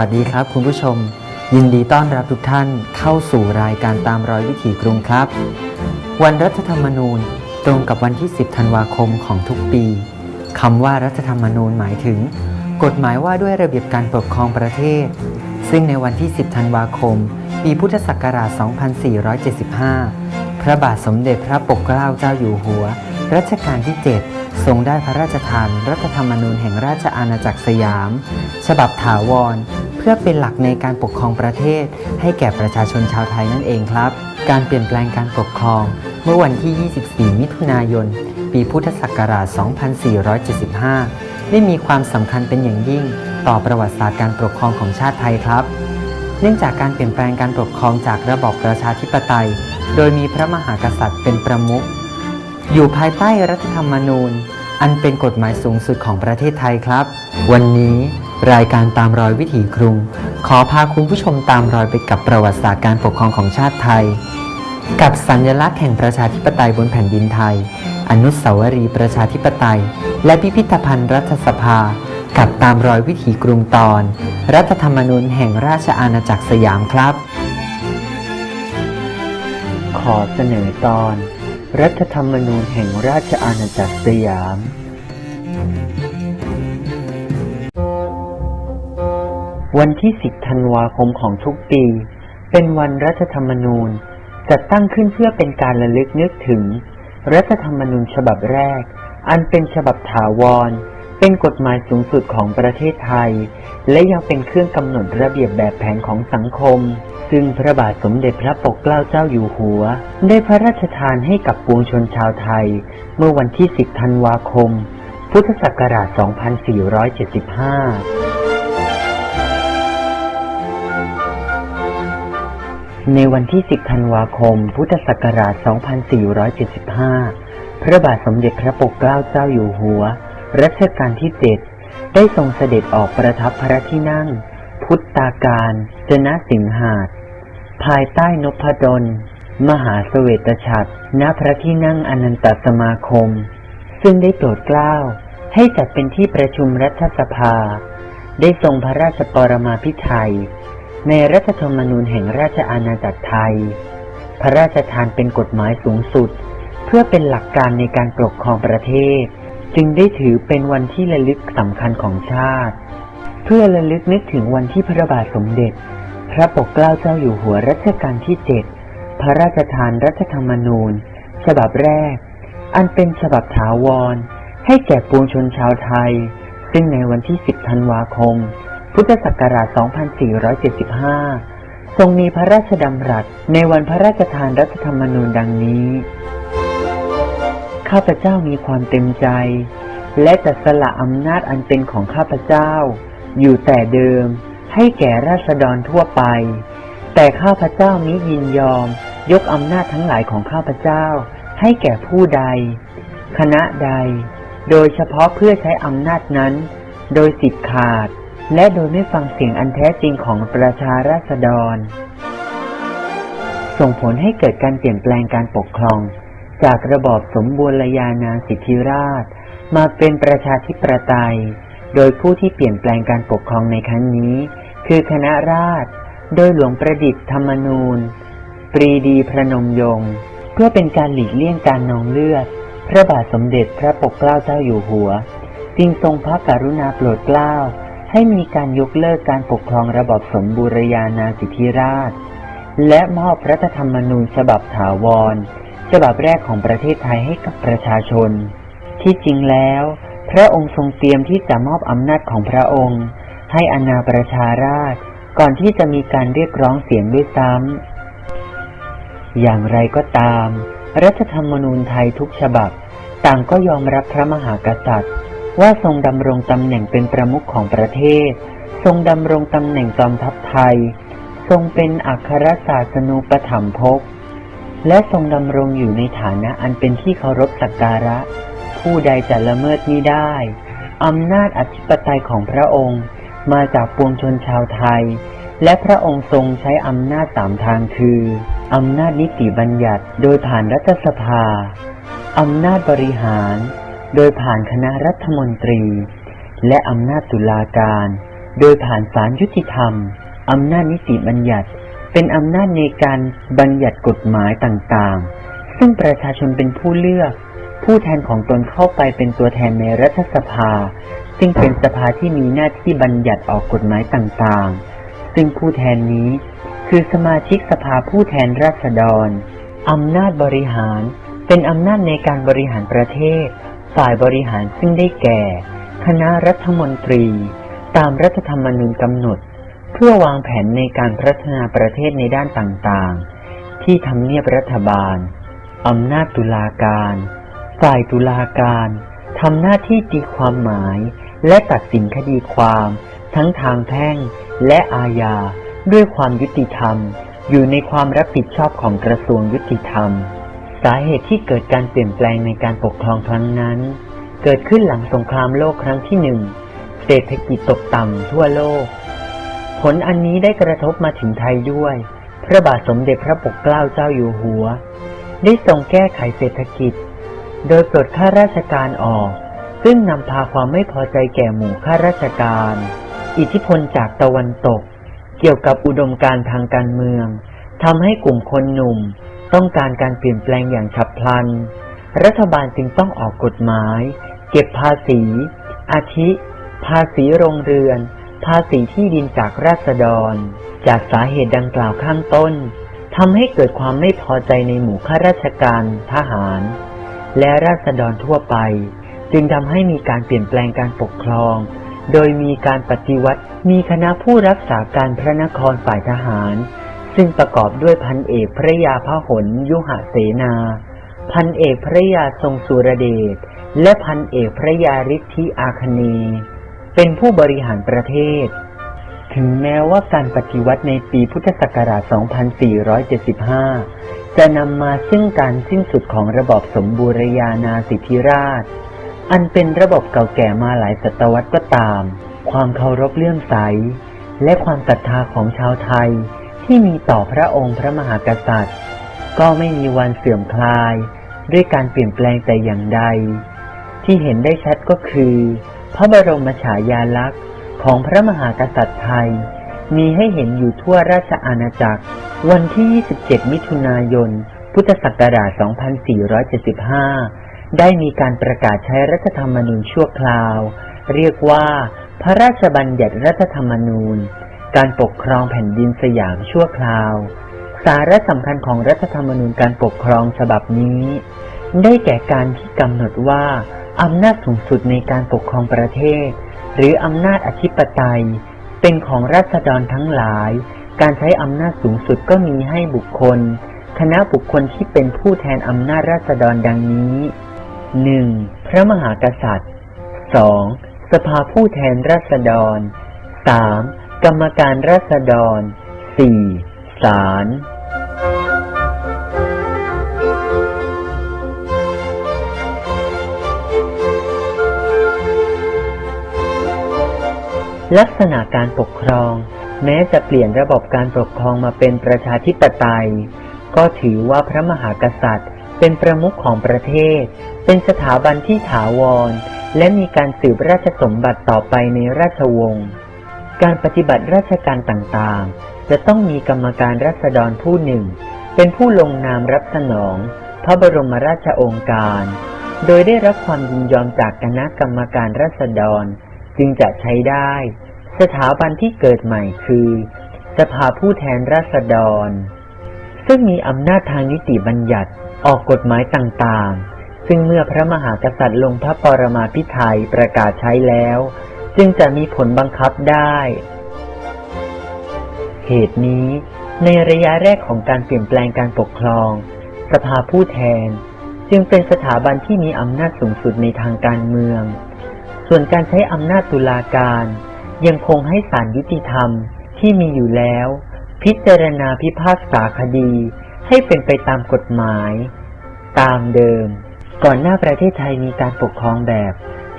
สวัสดีครับ คุณผู้ชม ยินดีต้อนรับทุกท่านเข้าสู่รายการตามรอยวิถีกรุงครับ วันรัฐธรรมนูญตรงกับวันที่ 10 ธันวาคมของทุกปีคำว่ารัฐธรรมนูญหมายถึง กฎหมายว่าด้วยระเบียบการปกครองประเทศ ซึ่งในวันที่ 10 ธันวาคม ปีพุทธศักราช 2475 พระบาทสมเด็จพระปกเกล้าเจ้าอยู่หัว รัชกาลที่ 7ทรงได้พระราชทานรัฐธรรมนูญแห่งราชอาณาจักรสยาม ฉบับถาวร พื่อเป็นหลักในการปกครองประเทศ ให้แก่ประชาชนชาวไทยนั่นเองครับ การเปลี่ยนแปลงการปกครอง เมื่อวันที่ 24 มิถุนายน ปีพุทธศักราช 2475 ได้มีความสำคัญเป็นอย่างยิ่ง ต่อประวัติศาสตร์การปกครองของชาติไทยครับ เนื่องจากการเปลี่ยนแปลงการปกครองจากระบอบประชาธิปไตย โดยมีพระมหากษัตริย์เป็นประมุขอยู่ภายใต้รัฐธรรมนูญ อันเป็นกฎหมายสูงสุดของประเทศไทยครับ วันนี้ รายการตามรอยวิถีกรุง ขอพาคุณผู้ชมตามรอยไปกับประวัติศาสตร์การปกครองของชาติไทย กับสัญลักษณ์แห่งประชาธิปไตยบนแผ่นดินไทย อนุสาวรีย์ประชาธิปไตย และพิพิธภัณฑ์รัฐสภา กับตามรอยวิถีกรุงตอน รัฐธรรมนูญแห่งราชอาณาจักรสยามครับ ขอเสนอตอน รัฐธรรมนูญแห่งราชอาณาจักรสยาม วันที่ 10 ธันวาคมของทุกปี เป็นวันรัฐธรรมนูญ จัดตั้งขึ้นเพื่อเป็นการระลึกนึกถึง รัฐธรรมนูญฉบับแรก อันเป็นฉบับถาวร เป็นกฎหมายสูงสุดของประเทศไทย และยังเป็นเครื่องกำหนดระเบียบแบบแผนของสังคม ซึ่งพระบาทสมเด็จพระปกเกล้าเจ้าอยู่หัว ได้พระราชทานให้กับปวงชนชาวไทย เมื่อวันที่ 10 ธันวาคม พุทธศักราช 2475 ในวันที่ 10 ธันวาคม พุทธศักราช 2475 พระบาทสมเด็จพระปกเกล้าเจ้าอยู่หัว รัชกาลที่ 7 ได้ทรงเสด็จออกประทับพระที่นั่ง พุทธาการจนะสิงหาดภายใต้นพดล มหาเสวตฉัตรณพระที่นั่งอนันตสมาคม ซึ่งได้โปรดเกล้า ให้จัดเป็นที่ประชุมรัฐสภา ได้ทรงพระราชปรมาภิไธย ในรัฐธรรมนูญแห่งราชอาณาจักรไทย พระราชทานเป็นกฎหมายสูงสุด เพื่อเป็นหลักการในการปกครองประเทศ จึงได้ถือเป็นวันที่ระลึกสำคัญของชาติ เพื่อระลึกนึกถึงวันที่พระบาทสมเด็จ พระปกเกล้าเจ้าอยู่หัวรัชกาลที่เจ็ดพระราชทานรัฐธรรมนูญ ฉบับแรก อันเป็นฉบับถาวร ให้แก่ปวงชนชาวไทย ซึ่งในวันที่ 10 ธันวาคม พุทธศักราช 2475 ทรงมีพระราชดำรัสในวันพระราชทานรัฐธรรมนูญดังนี้ ข้าพเจ้ามีความเต็มใจ และจะสละอำนาจอันเป็นของข้าพเจ้า อยู่แต่เดิมให้แก่ราษฎรทั่วไป แต่ข้าพเจ้ามิยินยอม ยกอำนาจทั้งหลายของข้าพเจ้า ให้แก่ผู้ใด คณะใด โดยเฉพาะเพื่อใช้อำนาจนั้น โดยสิทธิขาด และโดยไม่ฟังเสียงอันแท้จริงของประชาราษฎร ส่งผลให้เกิดการเปลี่ยนแปลงการปกครอง จากระบอบสมบูรณาญาสิทธิราช มาเป็นประชาธิปไตย โดยผู้ที่เปลี่ยนแปลงการปกครองในครั้งนี้ คือคณะราษฎรโดยหลวงประดิษฐ์ธรรมนูญ ปรีดีพระนมยง เพื่อเป็นการหลีกเลี่ยงการนองเลือด พระบาทสมเด็จพระปกเกล้าเจ้าอยู่หัว จึงทรงพระกรุณาโปรดเกล้า ให้มีการยกเลิกการปกครองระบอบสมบูรณาญาสิทธิราช และมอบรัฐธรรมนูญฉบับถาวร ฉบับแรกของประเทศไทยให้กับประชาชน ที่จริงแล้ว พระองค์ทรงเตรียมที่จะมอบอำนาจของพระองค์ ให้อาณาประชาราช ก่อนที่จะมีการเรียกร้องเสียงด้วยซ้ำอย่างไรก็ตาม รัฐธรรมนูญไทยทุกฉบับ ต่างก็ยอมรับพระมหากษัตริย์ ว่าทรงดำรงตำแหน่งเป็นประมุขของประเทศ ทรงดำรงตำแหน่งจอมทัพไทย ทรงเป็นอัครศาสนูปถัมภกและทรงดำรงอยู่ในฐานะอันเป็นที่เคารพสักการะ ผู้ใดจะละเมิดนี้ได้อำนาจอธิปไตยของพระองค์มาจากปวงชนชาวไทย และพระองค์ทรงใช้อำนาจสามทางคืออำนาจนิติบัญญัติโดยผ่านรัฐสภาอำนาจบริหาร โดยผ่านคณะรัฐมนตรี และอำนาจตุลาการ โดยผ่านศาลยุติธรรม อำนาจนิติบัญญัติ เป็นอำนาจในการบัญญัติกฎหมายต่างๆ ซึ่งประชาชนเป็นผู้เลือก ผู้แทนของตนเข้าไปเป็นตัวแทนในรัฐสภา ซึ่งเป็นสภาที่มีหน้าที่บัญญัติออกกฎหมายต่างๆ ซึ่งผู้แทนนี้ คือสมาชิกสภาผู้แทนราษฎรอำนาจบริหาร เป็นอำนาจในการบริหารประเทศ ฝ่ายบริหารซึ่งได้แก่ คณะรัฐมนตรี ตามรัฐธรรมนูญกำหนด เพื่อวางแผนในการพัฒนาประเทศในด้านต่างๆ ที่ทำเนียบรัฐบาลอำนาจตุลาการ ฝ่ายตุลาการทำหน้าที่ตีความหมาย และตัดสินคดีความ ทั้งทางแพ่งและอาญาด้วยความยุติธรรม อยู่ในความรับผิดชอบของกระทรวงยุติธรรม สาเหตุที่เกิดการเปลี่ยนแปลงในการปกครองครั้งนั้น เกิดขึ้นหลังสงครามโลกครั้งที่หนึ่งเศรษฐกิจตกต่ำทั่วโลก ผลอันนี้ได้กระทบมาถึงไทยด้วย พระบาทสมเด็จพระปกเกล้าเจ้าอยู่หัว ได้ทรงแก้ไขเศรษฐกิจ โดยปลดข้าราชการออก ซึ่งนำพาความไม่พอใจแก่หมู่ข้าราชการ อิทธิพลจากตะวันตก เกี่ยวกับอุดมการทางการเมืองทำให้กลุ่มคนหนุ่ม ต้องการการเปลี่ยนแปลงอย่างฉับพลัน รัฐบาลจึงต้องออกกฎหมาย เก็บภาษี อาทิ ภาษีโรงเรือน ภาษีที่ดินจากราษฎร จากสาเหตุดังกล่าวข้างต้นทำให้เกิดความไม่พอใจในหมู่ข้าราชการทหาร และราษฎรทั่วไป จึงทำให้มีการเปลี่ยนแปลงการปกครอง โดยมีการปฏิวัติมีคณะผู้รักษาการพระนครฝ่ายทหาร ซึ่งประกอบด้วยพันเอกพระยาพหลยุหเสนา พันเอกพระยาทรงสุรเดช และพันเอกพระยาฤทธิอาคเน เป็นผู้บริหารประเทศ ถึงแม้ว่าการปฏิวัติในปีพุทธศักราช 2475 จะนำมาซึ่งการสิ้นสุดของระบอบสมบูรณาญาสิทธิราช อันเป็นระบบเก่าแก่มาหลายศตวรรษก็ตาม ความเคารพเลื่อมใส และความศรัทธาของชาวไทย ที่มีต่อพระองค์พระมหากษัตริย์ ก็ไม่มีวันเสื่อมคลาย ด้วยการเปลี่ยนแปลงแต่อย่างใด ที่เห็นได้ชัดก็คือ พระบรมฉายาลักษณ์ของพระมหากษัตริย์ไทย มีให้เห็นอยู่ทั่วราชอาณาจักร วันที่ 27 มิถุนายน พุทธศักราช 2475 ได้มีการประกาศใช้รัฐธรรมนูญชั่วคราว เรียกว่า พระราชบัญญัติรัฐธรรมนูญ การปกครองแผ่นดินสยามชั่วคราว สาระสำคัญของรัฐธรรมนูญการปกครองฉบับนี้ ได้แก่การที่กำหนดว่าอำนาจสูงสุดในการปกครองประเทศ หรืออำนาจอธิปไตย เป็นของราษฎรทั้งหลาย การใช้อำนาจสูงสุดก็มีให้บุคคล คณะบุคคลที่เป็นผู้แทนอำนาจราษฎรดังนี้ 1. พระมหากษัตริย์ 2. สภาผู้แทนราษฎร 3. กรรมการราษฎร 4. ศาลลักษณะการปกครอง แม้จะเปลี่ยนระบบการปกครองมาเป็นประชาธิปไตย ก็ถือว่าพระมหากษัตริย์ เป็นประมุขของประเทศ เป็นสถาบันที่ถาวร และมีการสืบราชสมบัติต่อไปในราชวงศ์ การปฏิบัติราชการต่างๆ จะต้องมีกรรมการรัษฎรผู้หนึ่ง เป็นผู้ลงนามรับสนอง พระบรมราชโองการ โดยได้รับความยินยอมจากคณะกรรมการรัษฎร จึงจะใช้ได้ สถาบันที่เกิดใหม่คือ สภาผู้แทนราษฎร ซึ่งมีอำนาจทางนิติบัญญัติออกกฎหมายต่างๆ ซึ่งเมื่อพระมหากษัตริย์ลงพระปรมาภิไธยประกาศใช้แล้ว จึงจะมีผลบังคับได้ เหตุนี้ ในระยะแรกของการเปลี่ยนแปลงการปกครอง สภาผู้แทน จึงเป็นสถาบันที่มีอำนาจสูงสุดในทางการเมือง ส่วนการใช้อำนาจตุลาการ ยังคงให้ศาลยุติธรรมที่มีอยู่แล้ว พิจารณาพิพากษาคดีให้เป็นไปตามกฎหมาย ตามเดิม ก่อนหน้าประเทศไทยมีการปกครองแบบ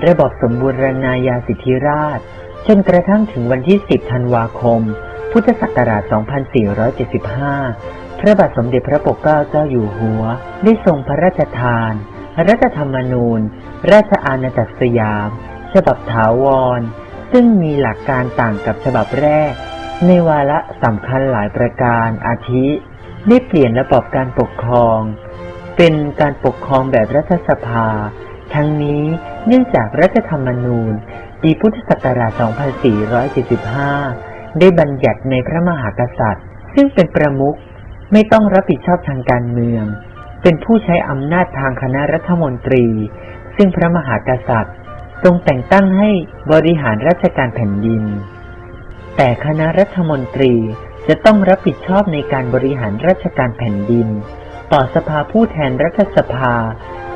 ระบอบสมบูรณาญาสิทธิราช จนกระทั่งถึงวันที่ 10 ธันวาคม พุทธศักราช 2475 พระบาทสมเด็จพระปกเกล้าเจ้าอยู่หัว ได้ทรงพระราชทาน รัฐธรรมนูญ ราชอาณาจักรสยาม ฉบับถาวร ซึ่งมีหลักการต่างกับฉบับแรก ในวาระสำคัญหลายประการอาทิได้เปลี่ยนระบอบการปกครอง เป็นการปกครองแบบรัฐสภา ทั้งนี้เนื่องจากรัฐธรรมนูญปีพุทธศักราช 2475 ได้บัญญัติในพระมหากษัตริย์ ซึ่งเป็นประมุขไม่ต้องรับผิดชอบทางการเมือง เป็นผู้ใช้อำนาจทางคณะรัฐมนตรี ซึ่งพระมหากษัตริย์ ทรงแต่งตั้งให้บริหารราชการแผ่นดิน แต่คณะรัฐมนตรีจะต้องรับผิดชอบในการบริหารราชการแผ่นดิน ต่อสภาผู้แทนรัฐสภา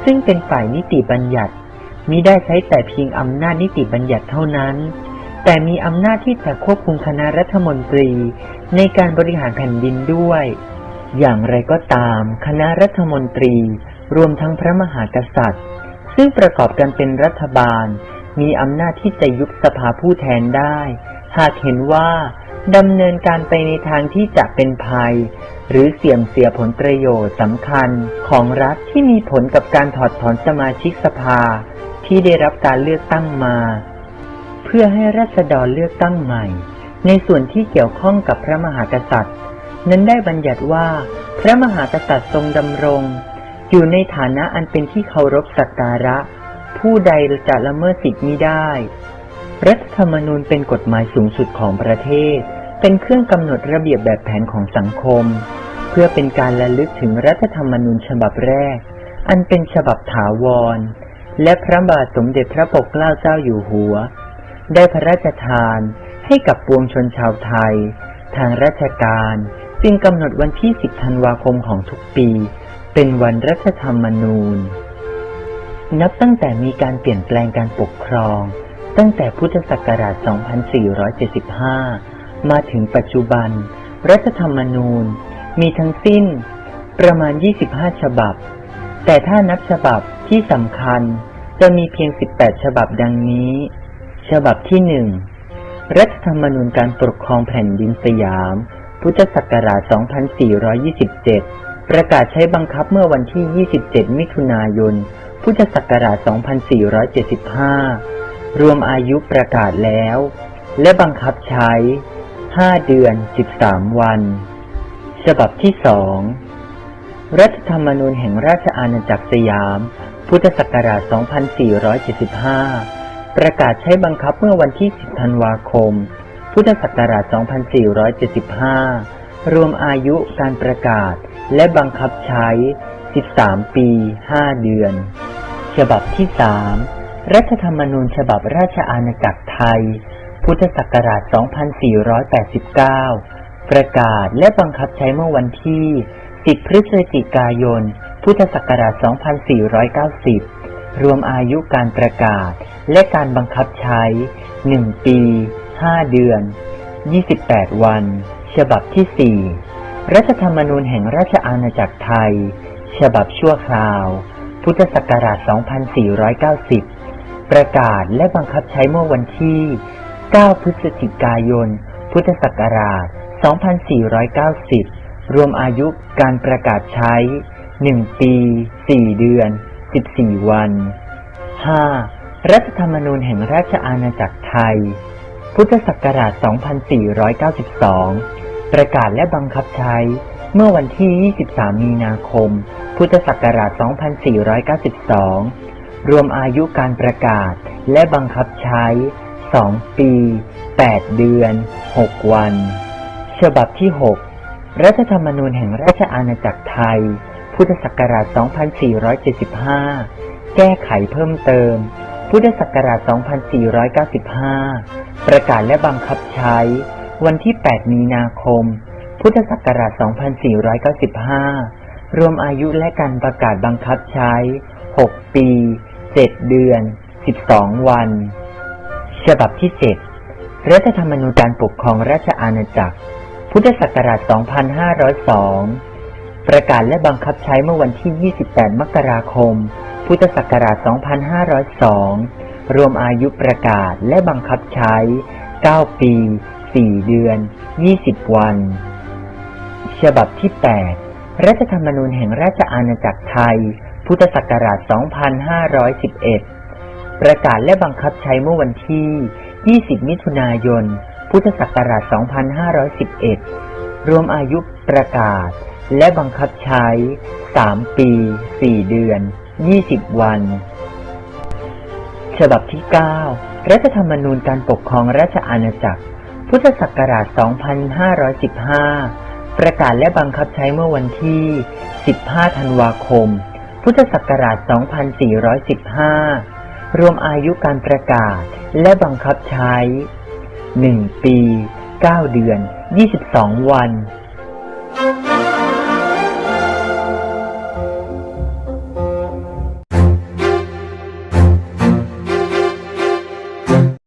ซึ่งเป็นฝ่ายนิติบัญญัติมิได้ใช้แต่เพียงอำนาจนิติบัญญัติเท่านั้น แต่มีอำนาจที่จะควบคุมคณะรัฐมนตรีในการบริหารแผ่นดินด้วย อย่างไรก็ตาม คณะรัฐมนตรี รวมทั้งพระมหากษัตริย์ ซึ่งประกอบกันเป็นรัฐบาล มีอำนาจที่จะยุบสภาผู้แทนได้ หากเห็นว่าดำเนินการไปในทางที่จะเป็นภัย หรือเสี่ยมเสียผลประโยชน์สำคัญของรัฐที่มีผลกับการถอดถอนสมาชิกสภาที่ได้รับการเลือกตั้งมา เพื่อให้รัษฎรเลือกตั้งใหม่ ในส่วนที่เกี่ยวข้องกับพระมหากษัตริย์ นั้นได้บัญญัติว่า พระมหากษัตริย์ทรงดำรง อยู่ในฐานะอันเป็นที่เคารพสักการะ ผู้ใดจะละเมิดสิทธิมิได้ รัฐธรรมนูญเป็นกฎหมายสูงสุดของประเทศ เป็นเครื่องกำหนดระเบียบแบบแผนของสังคม เพื่อเป็นการระลึกถึงรัฐธรรมนูญฉบับแรก อันเป็นฉบับถาวร และพระบาทสมเด็จพระปกเกล้าเจ้าอยู่หัว ได้พระราชทานให้กับปวงชนชาวไทย ทางราชการจึงกำหนดวันที่ 10 ธันวาคมของทุกปี เป็นวันรัฐธรรมนูญ นับตั้งแต่มีการเปลี่ยนแปลงการปกครอง ตั้งแต่พุทธศักราช 2475 มาถึงปัจจุบัน รัฐธรรมนูญ มีทั้งสิ้น ประมาณ 25 ฉบับ แต่ถ้านับฉบับที่สำคัญจะมีเพียง 18 ฉบับดังนี้ ฉบับที่หนึ่งรัฐธรรมนูญการปกครองแผ่นดินสยาม พุทธศักราช 2427 ประกาศใช้บังคับเมื่อวันที่ 27 มิถุนายน พุทธศักราช 2475 รวมอายุประกาศแล้ว และบังคับใช้ 5เดือน13วัน ฉบับที่สองรัฐธรรมนูญแห่งราชอาณาจักรสยาม พุทธศักราช 2475 ประกาศใช้บังคับเมื่อวันที่ 10 ธันวาคม พุทธศักราช 2475 รวมอายุการประกาศและบังคับใช้ 13 ปี 5 เดือน ฉบับที่ 3 รัฐธรรมนูญฉบับราชอาณาจักรไทย พุทธศักราช 2489 ประกาศและบังคับใช้เมื่อวันที่ 10 พฤศจิกายน พุทธศักราช 2490 รวมอายุการประกาศและการบังคับใช้ 1 ปี 5 เดือน 28 วัน ฉบับที่ 4 รัฐธรรมนูญแห่งราชอาณาจักรไทย ฉบับชั่วคราว พุทธศักราช 2490 ประกาศและบังคับใช้เมื่อวันที่ 9 พฤศจิกายน พุทธศักราช 2490 รวมอายุการประกาศใช้หนึ่งปีสี่เดือนสิบสี่วันห้ารัฐธรรมนูญแห่งราชอาณาจักรไทย พุทธศักราช 2492 ประกาศและบังคับใช้เมื่อวันที่ 23 มีนาคม พุทธศักราช 2492 รวมอายุการประกาศและบังคับใช้ 2ปี8เดือน6วัน ฉบับที่6รัฐธรรมนูญแห่งราชอาณาจักรไทย พุทธศักราช 2475 แก้ไขเพิ่มเติม พุทธศักราช 2495 ประกาศและบังคับใช้ วันที่ 8 มีนาคม พุทธศักราช 2495 รวมอายุและการประกาศบังคับใช้ 6 ปี 7 เดือน 12 วัน ฉบับที่ 7 รัฐธรรมนูญการปกครองราชอาณาจักร พุทธศักราช 2502 ประกาศและบังคับใช้เมื่อวันที่ 28 มกราคม พุทธศักราช 2502 รวมอายุประกาศและบังคับใช้ 9 ปี 4 เดือน 20 วัน ฉบับที่ 8 รัฐธรรมนูญแห่งราชอาณาจักรไทย พุทธศักราช 2511 ประกาศและบังคับใช้เมื่อวันที่ 20 มิถุนายน พุทธศักราช 2511 รวมอายุประกาศและบังคับใช้ 3 ปี 4 เดือน 20 วัน ฉบับที่ 9 รัฐธรรมนูญการปกครองราชอาณาจักร พุทธศักราช 2515 ประกาศและบังคับใช้เมื่อวันที่ 15 ธันวาคม พุทธศักราช 2415 รวมอายุการประกาศ และบังคับใช้ 1 ปี 9 เดือน 22 วัน